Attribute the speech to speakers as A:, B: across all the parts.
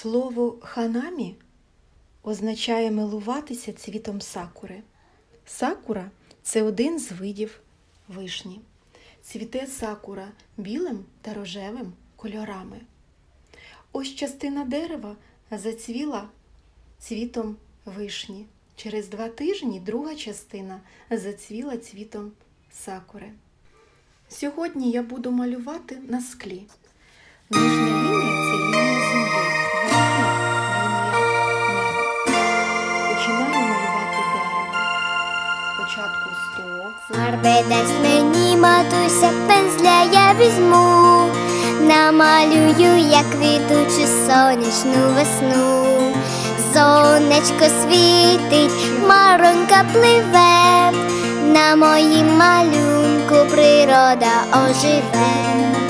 A: Слово ханамі означає милуватися цвітом сакури. Сакура це один з видів вишні. Цвіте сакура білим та рожевим кольорами. Ось частина дерева зацвіла цвітом вишні. Через два тижні друга частина зацвіла цвітом сакури. Сьогодні я буду малювати на склі. Нижня лінія це Спочатку стовп,
B: Фарби мені матуся, пензля я візьму, намалюю, як квітучу сонячну весну. Сонечко світить, маронька пливе, на моїм малюнку природа оживе.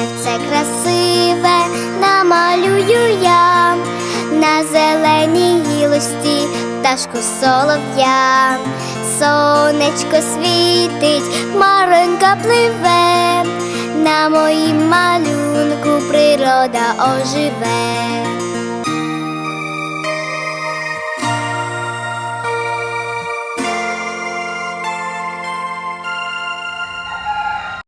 B: красиве намалюю я на зеленій гілості пташку солов'я. Сонечко світить, маронька пливе, на моїм малюнку природа оживе.